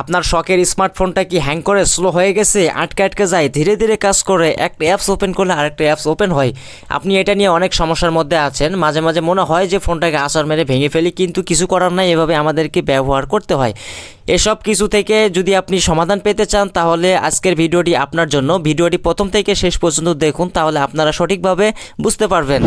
আপনার শখের স্মার্টফোনটা কি হ্যাং করে স্লো হয়ে গেছে, আটকে আটকে যায়, ধীরে ধীরে কাজ করে একটা অ্যাপস ওপেন করলে আরেকটা অ্যাপস ওপেন হয়? আপনি এটা নিয়ে অনেক সমস্যার মধ্যে আছেন, মাঝে মাঝে মনে হয় যে ফোনটাকে আসর মেরে ভেঙে ফেলি, কিন্তু কিছু করার নাই, এভাবে আমাদেরকে ব্যবহার করতে হয়। এসব কিছু থেকে যদি আপনি সমাধান পেতে চান, তাহলে আজকের ভিডিওটি আপনার জন্য। ভিডিওটি প্রথম থেকে শেষ পর্যন্ত দেখুন, তাহলে আপনারা সঠিকভাবে বুঝতে পারবেন।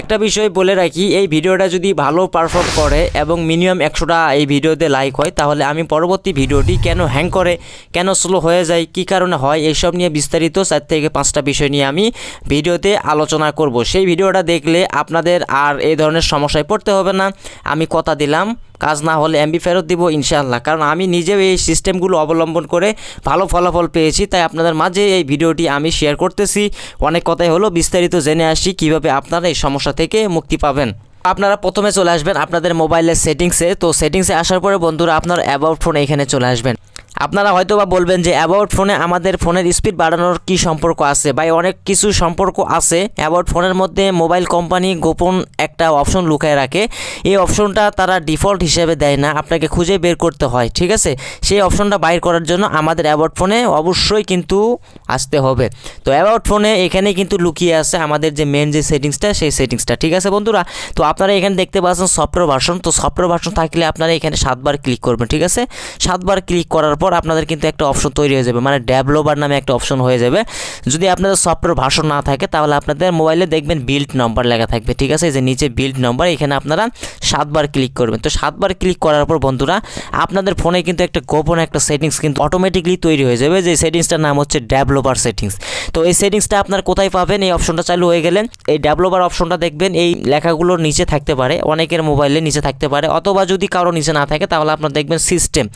একটা বিষয় বলে রাখি, এই ভিডিওটা যদি ভালো পারফর্ম করে এবং মিনিমাম একশোটা এই ভিডিওতে লাইক হয়, তাহলে আমি পরবর্তী ভিডিওটি কেন হ্যাং করে, কেন স্লো হয়ে যায়, কী কারণে হয়, এইসব নিয়ে বিস্তারিত চার থেকে পাঁচটা বিষয় নিয়ে আমি ভিডিওতে আলোচনা করব। সেই ভিডিওটা দেখলে আপনাদের আর এই ধরনের সমস্যায় পড়তে হবে না। আমি কথা দিলাম, কাজ না হলে এমবি ফেরত দিব ইনশাআল্লাহ। কারণ আমি নিজেও এই সিস্টেমগুলো অবলম্বন করে ভালো ফলাফল পেয়েছি, তাই আপনাদের মাঝে এই ভিডিওটি আমি শেয়ার করতেছি। অনেক কথাই হলো, বিস্তারিত জেনে আসি কীভাবে আপনারা এই সমস্যা থেকে মুক্তি পাবেন। আপনারা প্রথমে চলে আসবেন আপনাদের মোবাইলের সেটিংসে। তো সেটিংসে আসার পরে বন্ধুরা আপনার অ্যাবাউট ফোন এখানে চলে আসবেন। আপনারা হয়তো বা বলবেন যে অ্যাবাউট ফোনে আমাদের ফোনের স্পিড বাড়ানোর কি সম্পর্ক আছে? বা অনেক কিছু সম্পর্ক আছে। অ্যাবাউট ফোনের মধ্যে মোবাইল কোম্পানি গোপন একটা অপশন লুকায় রাখে। এই অপশনটা তারা ডিফল্ট হিসেবে দেয় না। আপনাকে খুঁজে বের করতে হয়, ঠিক আছে? সেই অপশনটা বাইর করার জন্য আমাদের অ্যাবাউট ফোনে অবশ্যই কিন্তু আসতে হবে। তো অ্যাবাউট ফোনে এখানে কিন্তু লুকিয়ে আছে আমাদের যে মেন যে সেটিংসটা, সেই সেটিংসটা, ঠিক আছে বন্ধুরা? তো আপনারা এখানে দেখতে পাচ্ছেন সফটওয়্যার ভার্সন তো সফটওয়্যার ভার্সন থাকলে আপনারা এখানে সাতবার ক্লিক করবেন, ঠিক আছে? সাতবার ক্লিক করার পর আপনাদের কিন্তু একটা অপশন তৈরি হয়ে যাবে। মানে ডেভেলপার নামে একটা অপশন হয়ে যাবে। যদি আপনাদের সফটওয়্যার ভার্সন না থাকে, তাহলে আপনাদের মোবাইলে দেখবেন বিল্ড নাম্বার লেখা থাকবে, ঠিক আছে? এই যে নিচে বিল্ড নাম্বার এখানে আপনারা সাতবার ক্লিক করবেন। তো সাতবার ক্লিক করার পর বন্ধুরা, আপনাদের ফোনে কিন্তু একটা গোপন একটা সেটিংস কিন্তু অটোমেটিকলি তৈরি হয়ে যাবে, যে সেটিংসটার নাম হচ্ছে ডেভেলপার সেটিংস তো এই সেটিংসটা আপনার কোথায় পাবেন? এই অপশনটা চালু হয়ে গেলেন এই ডেভেলপার অপশনটা দেখবেন, এই লেখাগুলোর নিচে থাকতে পারে, অনেকের মোবাইলে নিচে থাকতে পারে। অথবা যদি কারও নিচে না থাকে, তাহলে আপনার দেখবেন সিস্টেম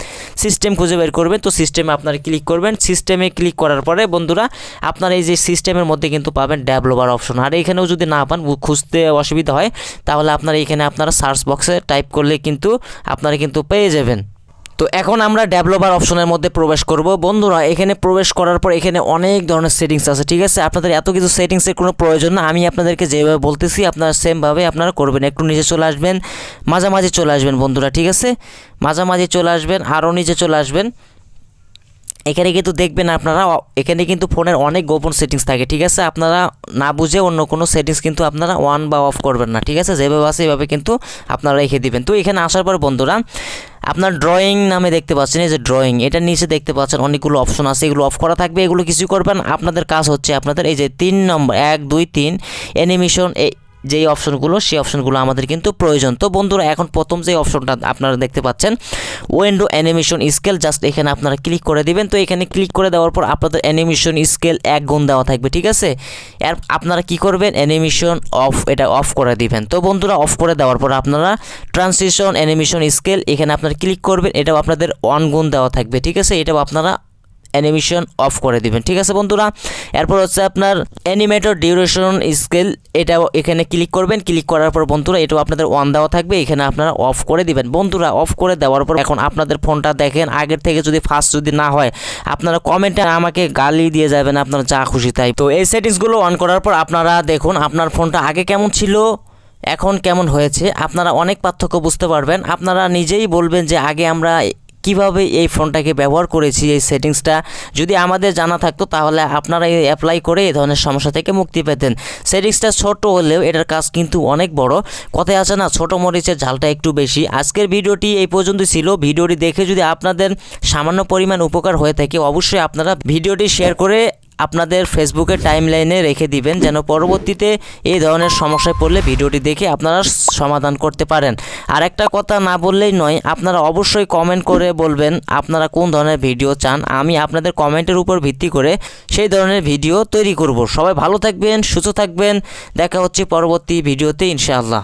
সিস্টেম খুঁজে বের করবেন, তো সিস্টেমে আপনারা ক্লিক করবেন। সিস্টেমে ক্লিক করার পরে বন্ধুরা, আপনারা এই যে সিস্টেমের মধ্যে কিন্তু পাবেন ডেভেলপার অপশন আর এখানেও যদি না পান, খুঁজতে অসুবিধা হয়, তাহলে আপনারা এখানে আপনারা সার্চ বক্সে টাইপ করলে কিন্তু আপনারা কিন্তু পেয়ে যাবেন। তো এখন আমরা ডেভেলপার অপশনের মধ্যে প্রবেশ করব। বন্ধুরা, এখানে প্রবেশ করার পর এখানে অনেক ধরনের সেটিংস আছে, ঠিক আছে? আপনাদের এত কিছু সেটিংসের কোনো প্রয়োজন না। আমি আপনাদেরকে যেভাবে বলতেছি, আপনারা সেমভাবে আপনারা করবেন। একটু নিচে চলে আসবেন, মাঝামাঝি চলে আসবেন বন্ধুরা, ঠিক আছে? মাঝামাঝি চলে আসবেন, আরও নিচে চলে আসবেন। এখানে কিন্তু দেখবেন আপনারা এখানে কিন্তু ফোনের অনেক গোপন সেটিংস থাকে, ঠিক আছে? আপনারা না বুঝে অন্য কোনো সেটিংস কিন্তু আপনারা অন বা অফ করবেন না, ঠিক আছে? যেভাবে আছে, এভাবে কিন্তু আপনারা রেখে দিবেন। তো এখানে আসার পর বন্ধুরা আপনার ড্রয়িং নামে দেখতে পাচ্ছেন, এই যে ড্রয়িং এটার নিচে দেখতে পাচ্ছেন, অনেকগুলো অপশন আছে, এগুলো অফ করা থাকবে, এগুলো কিছু করবেন আপনাদের কাজ হচ্ছে আপনাদের এই যে তিন নম্বর এক, দুই, তিন অ্যানিমেশন যেই অপশনগুলো, সেই অপশনগুলো আমাদের কিন্তু প্রয়োজন। তো বন্ধুরা, এখন প্রথম যে অপশনটা আপনারা দেখতে পাচ্ছেন ওয়েন্ডো অ্যানিমেশন স্কেল জাস্ট এখানে আপনারা ক্লিক করে দিবেন। তো এখানে ক্লিক করে দেওয়ার পর আপনাদের অ্যানিমেশন স্কেল এক গুণ দেওয়া থাকবে, ঠিক আছে? আর আপনারা কি করবেন? অ্যানিমেশন অফ এটা অফ করে দিবেন। তো বন্ধুরা অফ করে দেওয়ার পর আপনারা ট্রান্সলেশন অ্যানিমেশন স্কেল এখানে আপনারা ক্লিক করবেন, এটাও আপনাদের অন গুণ দেওয়া থাকবে, ঠিক আছে? এটাও আপনারা অ্যানিমেশন অফ করে দিবেন। ঠিক আছে বন্ধুরা? এরপর হচ্ছে আপনার অ্যানিমেটর ডিউরেশন স্কেল এটাও এখানে ক্লিক করবেন। ক্লিক করার পর বন্ধুরা, এটাও আপনাদের অন দেওয়া থাকবে। এখানে আপনারা অফ করে দিবেন। বন্ধুরা অফ করে দেওয়ার পর এখন আপনাদের ফোনটা দেখেন। আগের থেকে যদি ফাস্ট যদি না হয়, আপনারা কমেন্টে আমাকে গালি দিয়ে যাবেন, আপনারা যা খুশি তাই। তো এই সেটিংসগুলো অন করার পর আপনারা দেখুন, আপনার ফোনটা আগে কেমন ছিল, এখন কেমন হয়েছে, আপনারা অনেক পার্থক্য বুঝতে পারবেন। আপনারা নিজেই বলবেন যে আগে আমরা কীভাবে এই ফোনটাকে ব্যবহার করেছি, এই সেটিংসটা যদি আমাদের জানা থাকতো তাহলে আপনারা এই অ্যাপ্লাই করে এই ধরনের সমস্যা থেকে মুক্তি পেতেন। সেটিংসটা ছোট হলেও এটার কাজ কিন্তু অনেক বড়। কথায় আছে না, ছোট মরিচের ঝালটা একটু বেশি। আজকের ভিডিওটি এই পর্যন্ত ছিল। ভিডিওটি দেখে যদি আপনাদের সামান্য পরিমাণ উপকার হয়ে থাকে, অবশ্যই আপনারা ভিডিওটি শেয়ার করে আপনাদের ফেসবুকের টাইম লাইনে রেখে দিবেন, যেন পরবর্তীতে এই ধরনের সমস্যায় পড়লে ভিডিওটি দেখে আপনারা সমাধান করতে পারেন। আর একটা কথা না বললেই নয়, আপনারা অবশ্যই কমেন্ট করে বলবেন আপনারা কোন ধরনের ভিডিও চান। আমি আপনাদের কমেন্টের উপর ভিত্তি করে সেই ধরনের ভিডিও তৈরি করব। সবাই ভালো থাকবেন, সুস্থ থাকবেন। দেখা হচ্ছে পরবর্তী ভিডিওতে ইনশাআল্লাহ।